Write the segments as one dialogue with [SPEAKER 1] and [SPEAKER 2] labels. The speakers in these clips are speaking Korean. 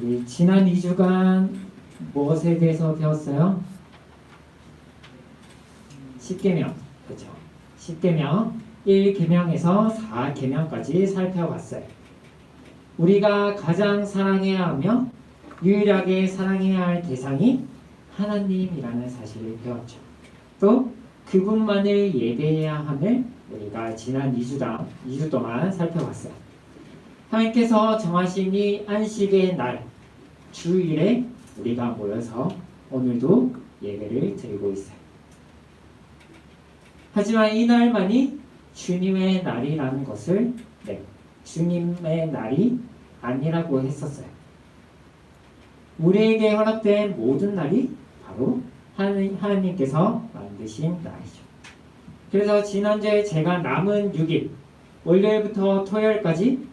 [SPEAKER 1] 우리 지난 2주간 무엇에 대해서 배웠어요? 10계명. 그렇죠. 10계명 1계명에서 4계명까지 살펴봤어요. 우리가 가장 사랑해야 하며 유일하게 사랑해야 할 대상이 하나님이라는 사실을 배웠죠. 또 그분만을 예배해야 함을 우리가 지난 2주당 2주 동안 살펴봤어요. 하나님께서 정하신 이 안식의 날 주일에 우리가 모여서 오늘도 예배를 드리고 있어요. 하지만 이 날만이 주님의 날이라는 것을 네, 주님의 날이 아니라고 했었어요. 우리에게 허락된 모든 날이 바로 하나님, 하나님께서 만드신 날이죠. 그래서 지난주에 제가 남은 6일, 월요일부터 토요일까지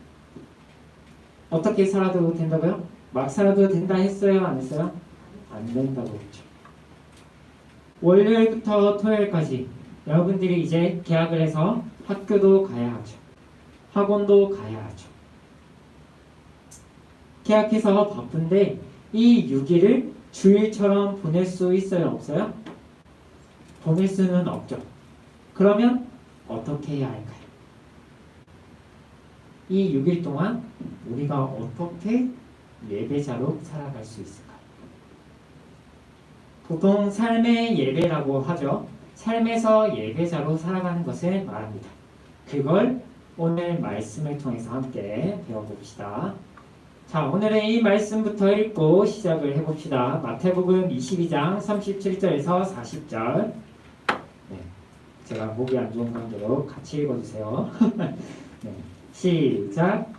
[SPEAKER 1] 어떻게 살아도 된다고요? 막 살아도 된다 했어요? 안 했어요? 안 된다고 했죠. 월요일부터 토요일까지 여러분들이 이제 계약을 해서 학교도 가야 하죠. 학원도 가야 하죠. 계약해서 바쁜데 이 6일을 주일처럼 보낼 수 있어요? 없어요? 보낼 수는 없죠. 그러면 어떻게 해야 할까요? 이 6일 동안 우리가 어떻게 예배자로 살아갈 수 있을까요? 보통 삶의 예배라고 하죠. 삶에서 예배자로 살아가는 것을 말합니다. 그걸 오늘 말씀을 통해서 함께 배워봅시다. 자, 오늘은 이 말씀부터 읽고 시작을 해봅시다. 마태복음 22장 37절에서 40절. 네, 제가 목이 안 좋은 관계로 같이 읽어주세요. 네, 시작.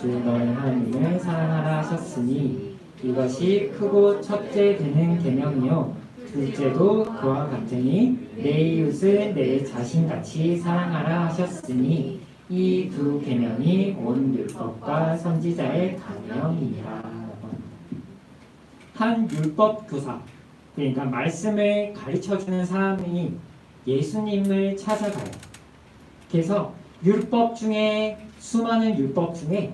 [SPEAKER 1] 주 너희 하나님을 사랑하라 하셨으니 이것이 크고 첫째 되는 계명이요 둘째도 그와 같으니 내 이웃을 내 자신같이 사랑하라 하셨으니 이 두 계명이 온 율법과 선지자의 가명이라 한 율법 교사 그러니까 말씀을 가르쳐 주는 사람이 예수님을 찾아가요. 그래서 율법 중에 수많은 율법 중에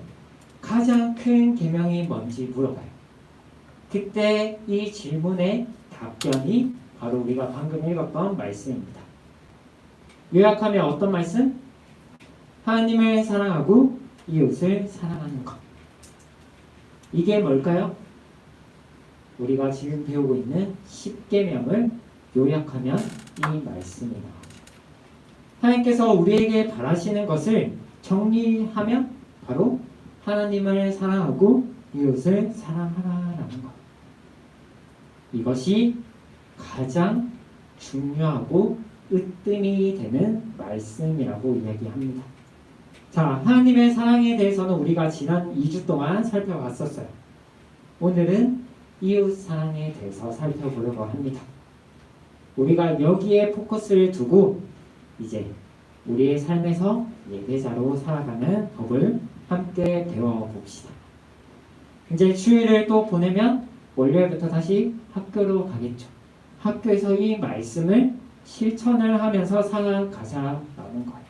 [SPEAKER 1] 가장 큰 계명이 뭔지 물어봐요. 그때 이 질문의 답변이 바로 우리가 방금 읽었던 말씀입니다. 요약하면 어떤 말씀? 하나님을 사랑하고 이웃을 사랑하는 것. 이게 뭘까요? 우리가 지금 배우고 있는 10계명을 요약하면 이 말씀이 나오죠. 하나님께서 우리에게 바라시는 것을 정리하면 바로 하나님을 사랑하고 이웃을 사랑하라라는 것. 이것이 가장 중요하고 으뜸이 되는 말씀이라고 이야기합니다. 자, 하나님의 사랑에 대해서는 우리가 지난 2주 동안 살펴봤었어요. 오늘은 이웃 사랑에 대해서 살펴보려고 합니다. 우리가 여기에 포커스를 두고 이제 우리의 삶에서 예배자로 살아가는 법을 함께 배워봅시다. 이제 주일을 또 보내면 월요일부터 다시 학교로 가겠죠. 학교에서 이 말씀을 실천을 하면서 살아가자라는 거예요.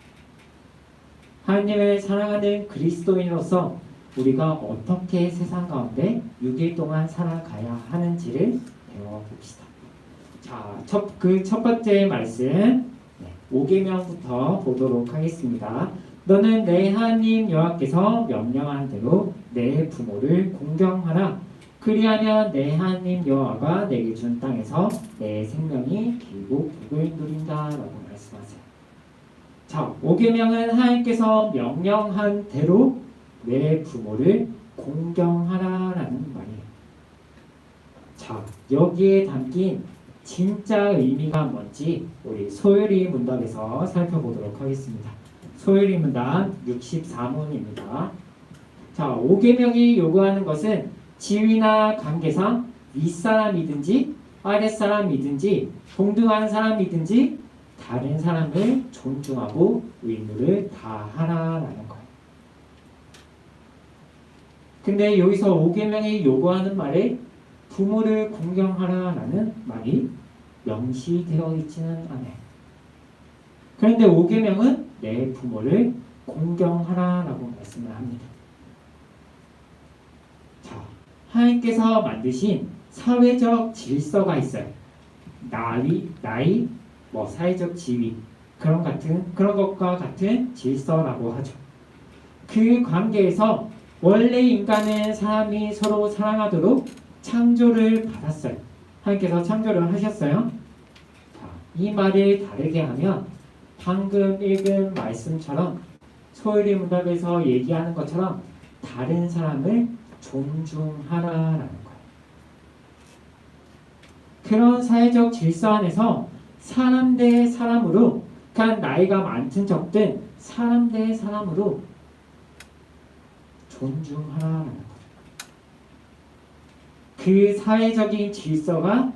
[SPEAKER 1] 하나님을 사랑하는 그리스도인으로서 우리가 어떻게 세상 가운데 6일 동안 살아가야 하는지를 배워봅시다. 자, 첫, 그 첫 번째 말씀, 네, 5계명부터 보도록 하겠습니다. 너는 내 하나님 여호와께서 명령한 대로 내 부모를 공경하라. 그리하면 내 하나님 여호와가 내게 준 땅에서 내 생명이 길고 복을 누린다라고 말씀하세요. 자, 5계명은 하나님께서 명령한 대로 내 부모를 공경하라라는 말이에요. 자, 여기에 담긴 진짜 의미가 뭔지 우리 소율이 문답에서 살펴보도록 하겠습니다. 소율이 문답 64문입니다. 자, 5계명이 요구하는 것은 지위나 관계상 윗사람이든지 아랫사람이든지 동등한 사람이든지 다른 사람을 존중하고 의무를 다하라라는 거예요. 근데 여기서 5계명이 요구하는 말에 부모를 공경하라라는 말이 명시되어 있지는 않아요. 그런데 5계명은 내 부모를 공경하라라고 말씀을 합니다. 자, 하나님께서 만드신 사회적 질서가 있어요. 나이, 나이, 뭐 사회적 지위 그런 같은 그런 것과 같은 질서라고 하죠. 그 관계에서 원래 인간은 사람이 서로 사랑하도록 창조를 받았어요. 하나님께서 창조를 하셨어요. 자, 이 말을 다르게 하면 방금 읽은 말씀처럼 소율이 문답에서 얘기하는 것처럼 다른 사람을 존중하라라는 거예요. 그런 사회적 질서 안에서 사람 대 사람으로, 그러니까 나이가 많든 적든 사람 대 사람으로 존중하라는 거예요. 그 사회적인 질서가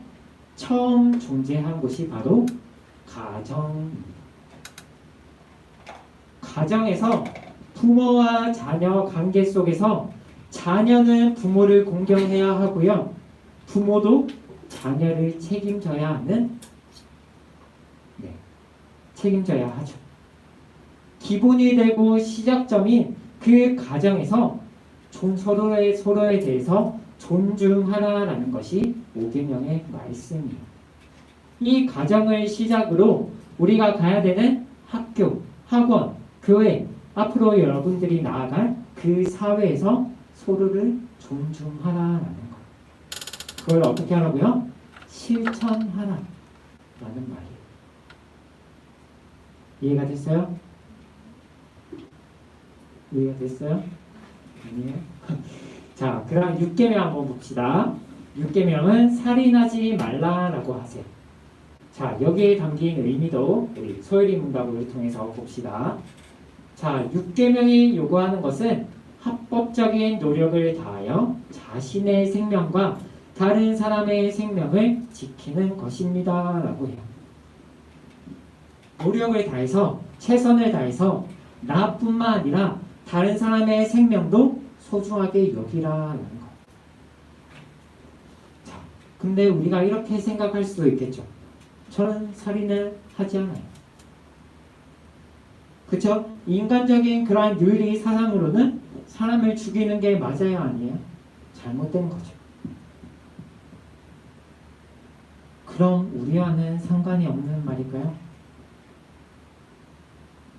[SPEAKER 1] 처음 존재한 곳이 바로 가정입니다. 가정에서 부모와 자녀 관계 속에서 자녀는 부모를 공경해야 하고요. 부모도 자녀를 책임져야 하는 네, 책임져야 하죠. 기본이 되고 시작점인 그 가정에서 존 서로의 서로에 대해서 존중하라라는 것이 오계명의 말씀이에요. 이 가정을 시작으로 우리가 가야 되는 학교, 학원, 교회, 앞으로 여러분들이 나아갈 그 사회에서 서로를 존중하라라는 거. 그걸 어떻게 하라고요? 실천하라라는 말이에요. 이해가 됐어요? 이해가 됐어요? 아니에요? 자, 그럼 6계명 한번 봅시다. 6계명은 살인하지 말라라고 하세요. 자, 여기에 담긴 의미도 우리 소율이 문답을 통해서 봅시다. 자, 6계명이 요구하는 것은 합법적인 노력을 다하여 자신의 생명과 다른 사람의 생명을 지키는 것입니다. 라고 해요. 노력을 다해서 최선을 다해서 나뿐만 아니라 다른 사람의 생명도 소중하게 여기라라는 거. 자, 근데 우리가 이렇게 생각할 수도 있겠죠. 저는 살인을 하지 않아요. 그쵸? 인간적인 그러한 윤리 사상으로는 사람을 죽이는 게 맞아요, 아니에요? 잘못된 거죠. 그럼 우리와는 상관이 없는 말일까요?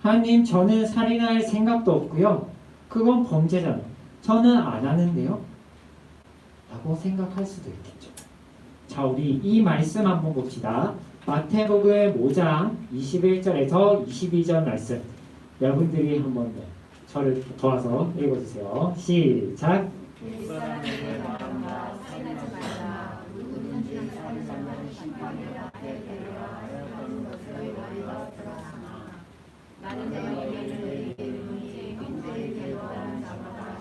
[SPEAKER 1] 하나님, 저는 살인할 생각도 없고요. 그건 범죄잖아요. 저는 안 하는데요. 라고 생각할 수도 있겠죠. 자, 우리 이 말씀 한번 봅시다. 마태복음 5장 21절에서 22절 말씀. 여러분들이 한번 네, 저를 도와서 읽어주세요. 시작.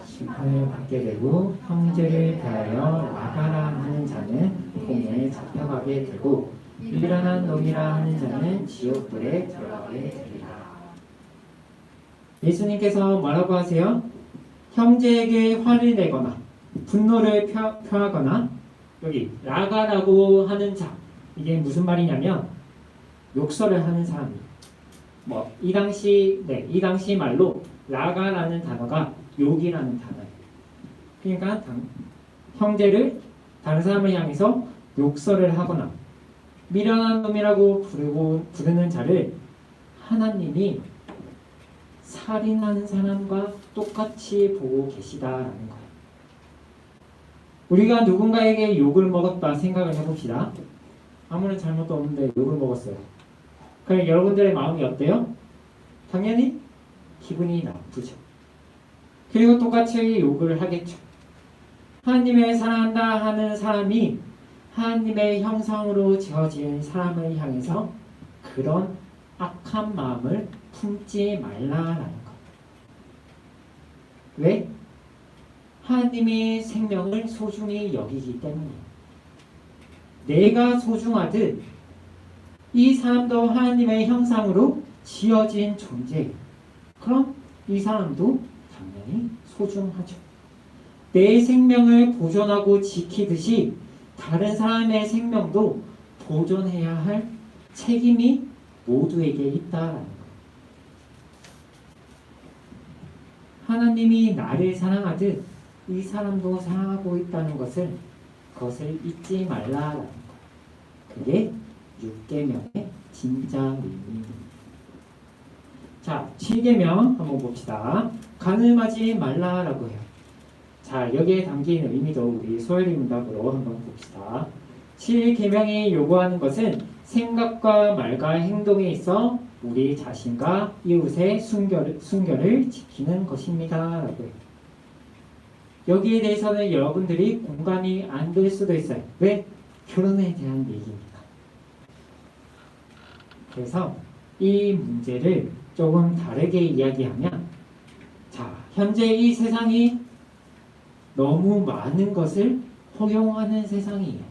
[SPEAKER 2] 심판을 받게
[SPEAKER 1] 되고 형제를 대하여 나가라 하는 자는 공에 잡혀가게 되고 미련한 놈이라 하는 자는 지옥불에 들어가게 되리라. 예수님께서 뭐라고 하세요? 형제에게 화를 내거나 분노를 표, 표하거나 여기 라가라고 하는 자 이게 무슨 말이냐면 욕설을 하는 사람이에요. 뭐 이 당시 네이 당시 말로 라가라는 단어가 욕이라는 단어예요. 그러니까 당- 형제를 다른 사람을 향해서 욕설을 하거나 미련한 놈이라고 부르고 부르는 자를 하나님이 살인하는 사람과 똑같이 보고 계시다라는 거예요. 우리가 누군가에게 욕을 먹었다 생각을 해봅시다. 아무런 잘못도 없는데 욕을 먹었어요. 그럼 여러분들의 마음이 어때요? 당연히 기분이 나쁘죠. 그리고 똑같이 욕을 하겠죠. 하나님을 사랑한다 하는 사람이 하나님의 형상으로 지어진 사람을 향해서 그런 악한 마음을 품지 말라라는 것. 왜? 하나님이 생명을 소중히 여기기 때문이에요. 내가 소중하듯 이 사람도 하나님의 형상으로 지어진 존재예요. 그럼 이 사람도 당연히 소중하죠. 내 생명을 보존하고 지키듯이 다른 사람의 생명도 보존해야 할 책임이 모두에게 있다라는 거예요. 하나님이 나를 사랑하듯 이 사람도 사랑하고 있다는 것을 그것을 잊지 말라라는 거예요. 그게 육계명의 진짜 의미입니다. 자, 7계명 한번 봅시다. 가늠하지 말라라고 해요. 자, 여기에 담긴 의미도 우리 소열이 문답으로 한번 봅시다. 7계명이 요구하는 것은 생각과 말과 행동에 있어 우리 자신과 이웃의 순결을, 순결을 지키는 것입니다. 라고. 여기에 대해서는 여러분들이 공감이 안 될 수도 있어요. 왜? 결혼에 대한 얘기니까. 그래서 이 문제를 조금 다르게 이야기하면 자, 현재 이 세상이 너무 많은 것을 허용하는 세상이에요.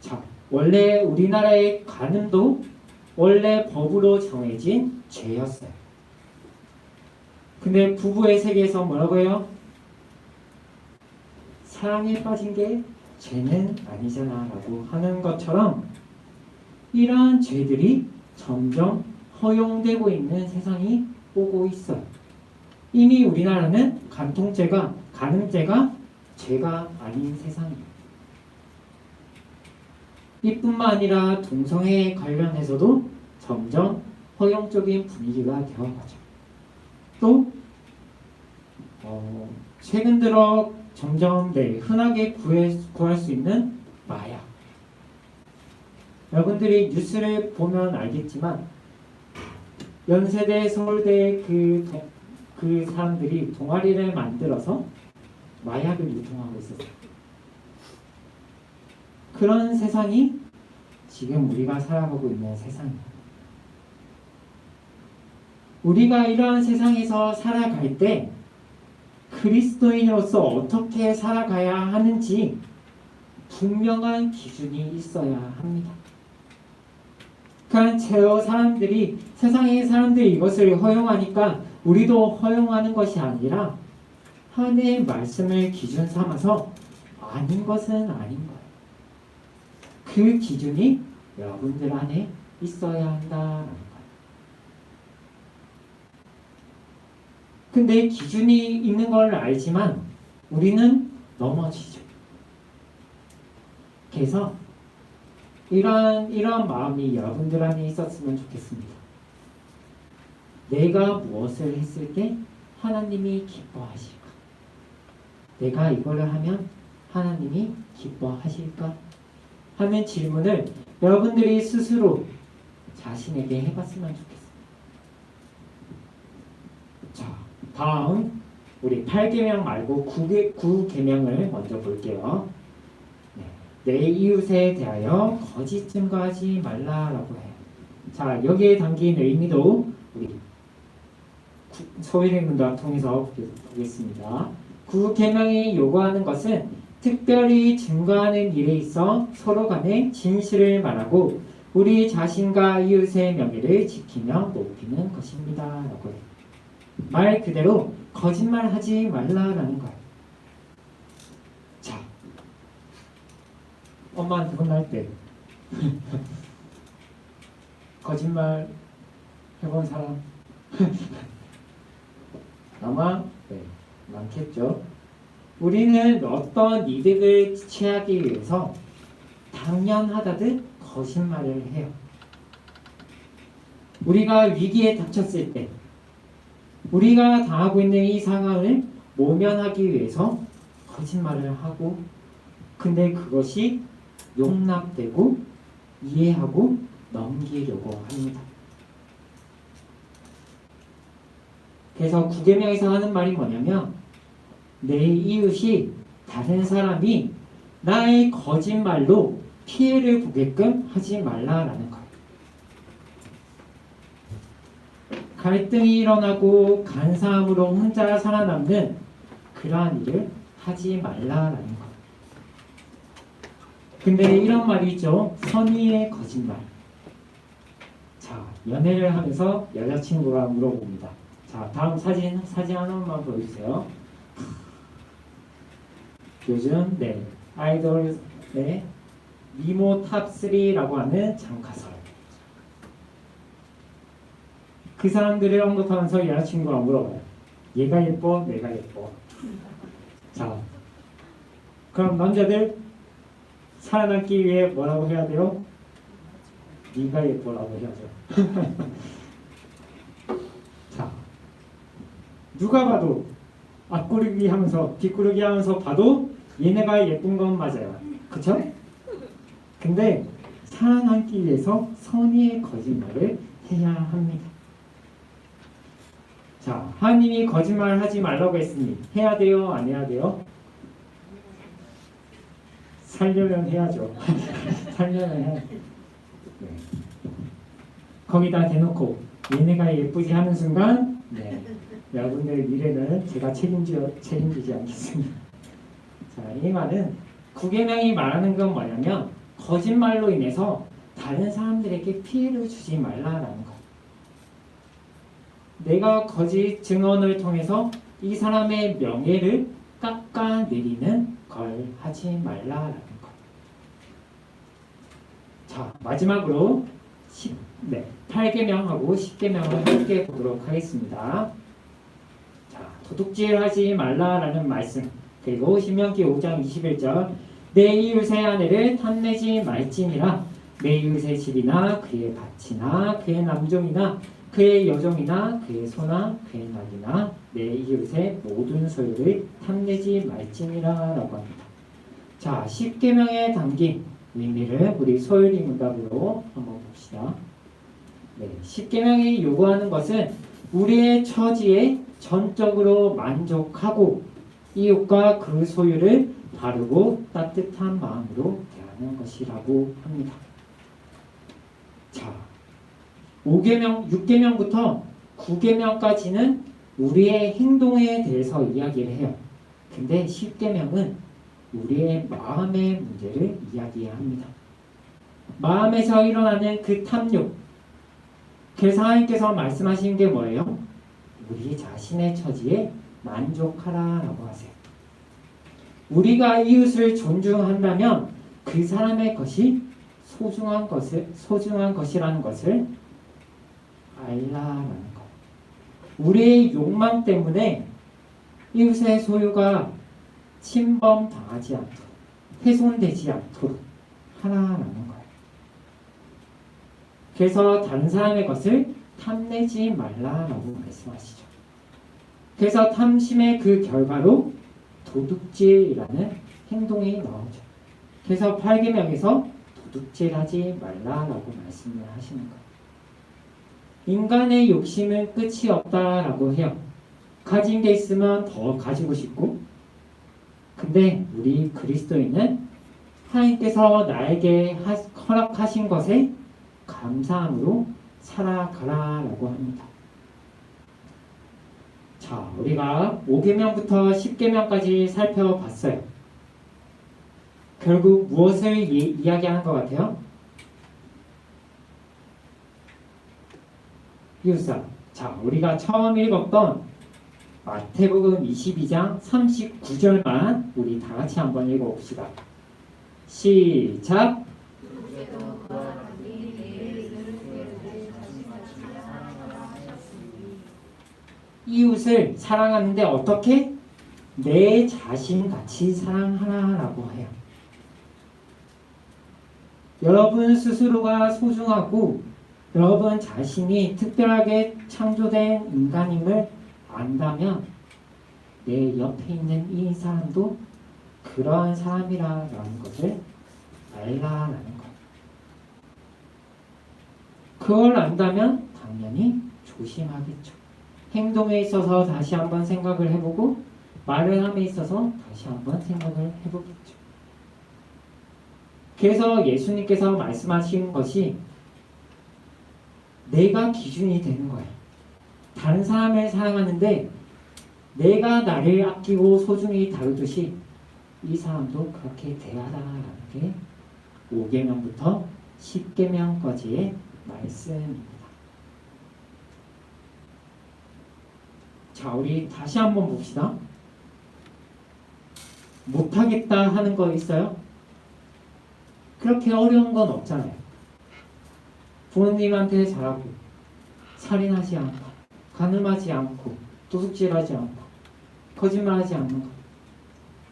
[SPEAKER 1] 자, 원래 우리나라의 간음도 원래 법으로 정해진 죄였어요. 근데 부부의 세계에서 뭐라고 해요? 사랑에 빠진 게 죄는 아니잖아 라고 하는 것처럼 이러한 죄들이 점점 허용되고 있는 세상이 오고 있어요. 이미 우리나라는 간통죄가 간음죄가 죄가 아닌 세상이에요. 이뿐만 아니라 동성애 관련해서도 점점 허용적인 분위기가 되어가죠. 또 어, 최근 들어 점점 네, 흔하게 구해, 구할 수 있는 마약. 여러분들이 뉴스를 보면 알겠지만 연세대, 서울대 그, 동- 그 사람들이 동아리를 만들어서 마약을 유통하고 있었어요. 그런 세상이 지금 우리가 살아가고 있는 세상입니다. 우리가 이러한 세상에서 살아갈 때 그리스도인으로서 어떻게 살아가야 하는지 분명한 기준이 있어야 합니다. 그러니까 제어 사람들이 세상의 사람들이 이것을 허용하니까 우리도 허용하는 것이 아니라 하나님의 말씀을 기준 삼아서 아닌 것은 아닌 거예요. 그 기준이 여러분들 안에 있어야 한다라는 거예요. 근데 기준이 있는 걸 알지만 우리는 넘어지죠. 그래서 이러한 이러한 마음이 여러분들 안에 있었으면 좋겠습니다. 내가 무엇을 했을 때 하나님이 기뻐하실까? 내가 이거를 하면 하나님이 기뻐하실까? 하는 질문을 여러분들이 스스로 자신에게 해봤으면 좋겠습니다. 자, 다음 우리 8계명 말고 9계, 9계명을 먼저 볼게요. 네, 내 이웃에 대하여 거짓 증거하지 말라라고 해요. 자, 여기에 담긴 의미도 우리 소위림문과 통해서 보겠습니다. 9계명이 요구하는 것은 특별히 증거하는 일에 있어 서로 간에 진실을 말하고 우리 자신과 이웃의 명예를 지키며 높이는 것입니다. 라고 해요. 말 그대로 거짓말하지 말라라는 거예요. 자, 엄마한테 혼날 때 거짓말 해본 사람 아마 네, 많겠죠. 우리는 어떤 이득을 취하기 위해서 당연하다듯 거짓말을 해요. 우리가 위기에 닥쳤을 때 우리가 당하고 있는 이 상황을 모면하기 위해서 거짓말을 하고 근데 그것이 용납되고 이해하고 넘기려고 합니다. 그래서 구계명에서 하는 말이 뭐냐면 내 이웃이 다른 사람이 나의 거짓말로 피해를 보게끔 하지 말라라는 거예요. 갈등이 일어나고 간사함으로 혼자 살아남는 그러한 일을 하지 말라라는 거예요. 근데 이런 말이 있죠. 선의의 거짓말. 자, 연애를 하면서 여자친구가 물어봅니다. 자, 다음 사진 사진 하나만 보여주세요. 요즘 네 아이돌의 미모 탑 3라고 하는 장가설. 그 사람들을 언급하면서 여자친구가 물어봐요. 얘가 예뻐, 내가 예뻐. 자, 그럼 남자들 살아남기 위해 뭐라고 해야 돼요? 네가 예뻐라고 해야죠. 자, 누가 봐도 앞구르기 하면서 뒷구르기 하면서 봐도 얘네가 예쁜 건 맞아요. 그쵸? 근데 살아남기 위해서 선의의 거짓말을 해야 합니다. 자, 하나님이 거짓말 하지 말라고 했으니 해야 돼요? 안 해야 돼요? 살려면 해야죠. 살려면 해. 네. 거기다 대놓고 얘네가 예쁘지 하는 순간 네. 여러분들의 미래는 제가 책임지, 책임지지 않겠습니다. 자, 이 말은 구계명이 말하는 건 뭐냐면 거짓말로 인해서 다른 사람들에게 피해를 주지 말라라는 거. 내가 거짓 증언을 통해서 이 사람의 명예를 깎아내리는 걸 하지 말라라는 거. 자, 마지막으로 10, 네, 8계명하고 10계명을 함께 보도록 하겠습니다. 자, 도둑질 하지 말라라는 말씀. 그리고 신명기 5장 21절 내 이웃의 아내를 탐내지 말지니라 내 이웃의 집이나 그의 밭이나 그의 남종이나 그의 여종이나 그의 소나 그의 낙이나 내 이웃의 모든 소유를 탐내지 말지니라라고 합니다. 자, 10계명에 담긴 의미를 우리 소율이 문답으로 한번 봅시다. 네, 10계명이 요구하는 것은 우리의 처지에 전적으로 만족하고 이웃과 그 소유를 바르고 따뜻한 마음으로 대하는 것이라고 합니다. 자, 5계명, 6계명부터 9계명까지는 우리의 행동에 대해서 이야기를 해요. 근데 10계명은 우리의 마음의 문제를 이야기합니다. 마음에서 일어나는 그 탐욕. 그래서 하나님께서 말씀하신 게 뭐예요? 우리 자신의 처지에 만족하라 라고 하세요. 우리가 이웃을 존중한다면 그 사람의 것이 소중한 것을 소중한 것이라는 것을 알라라는 것. 우리의 욕망 때문에 이웃의 소유가 침범 당하지 않도록 훼손되지 않도록 하라라는 거예요. 그래서 다른 사람의 것을 탐내지 말라라고 말씀하시죠. 그래서 탐심의 그 결과로 도둑질이라는 행동이 나오죠. 그래서 8계명에서 도둑질하지 말라라고 말씀을 하시는 거예요. 인간의 욕심은 끝이 없다라고 해요. 가진 게 있으면 더 가지고 싶고, 근데 우리 그리스도인은 하나님께서 나에게 하- 허락하신 것에 감사함으로 살아가라라고 합니다. 자, 우리가 5계명부터 10계명까지 살펴봤어요. 결국 무엇을 이, 이야기하는 것 같아요? 이웃사. 자, 우리가 처음 읽었던 마태복음 22장 39절만 우리 다 같이 한번 읽어봅시다. 시작. 이웃을 사랑하는데 어떻게? 내 자신 같이 사랑하라라고 해요. 여러분 스스로가 소중하고 여러분 자신이 특별하게 창조된 인간임을 안다면 내 옆에 있는 이 사람도 그러한 사람이라는 것을 알라라는 것. 그걸 안다면 당연히 조심하겠죠. 행동에 있어서 다시 한번 생각을 해보고 말을 함에 있어서 다시 한번 생각을 해보겠죠. 그래서 예수님께서 말씀하신 것이 내가 기준이 되는 거예요. 다른 사람을 사랑하는데 내가 나를 아끼고 소중히 다루듯이 이 사람도 그렇게 대하라라는 게 5계명부터 10계명까지의 말씀입니다. 자, 우리 다시 한번 봅시다. 못하겠다 하는 거 있어요? 그렇게 어려운 건 없잖아요. 부모님한테 잘하고, 살인하지 않고 가늠하지 않고 도둑질하지 않고 거짓말하지 않는 것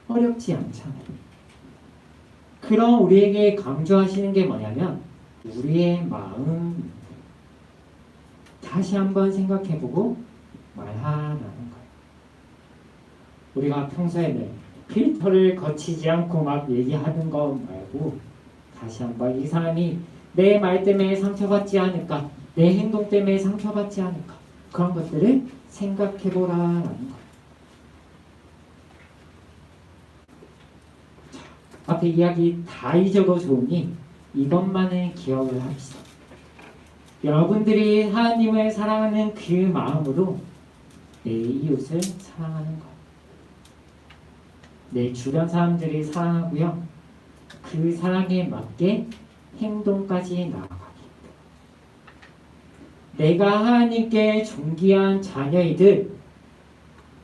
[SPEAKER 1] 어렵지 않잖아요. 그럼 우리에게 강조하시는 게 뭐냐면 우리의 마음 다시 한번 생각해보고 말하라는 거예요. 우리가 평소에는 필터를 거치지 않고 막 얘기하는 거 말고 다시 한번 이 사람이 내 말 때문에 상처받지 않을까 내 행동 때문에 상처받지 않을까 그런 것들을 생각해보라라는 거예요. 자, 앞에 이야기 다 잊어도 좋으니 이것만은 기억을 합시다. 여러분들이 하나님을 사랑하는 그 마음으로 내 이웃을 사랑하는 거예요. 내 주변 사람들이 사랑하고요. 그 사랑에 맞게 행동까지 나아가기. 내가 하나님께 존귀한 자녀이듯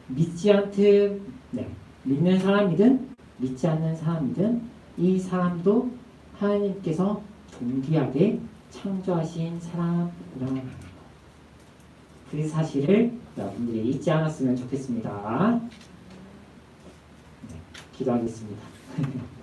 [SPEAKER 1] 믿지 않듯 네, 믿는 사람이든 믿지 않는 사람이든 이 사람도 하나님께서 존귀하게 창조하신 사람이라는 것. 그 사실을 여러분들이 잊지 않았으면 좋겠습니다. 네, 기도하겠습니다.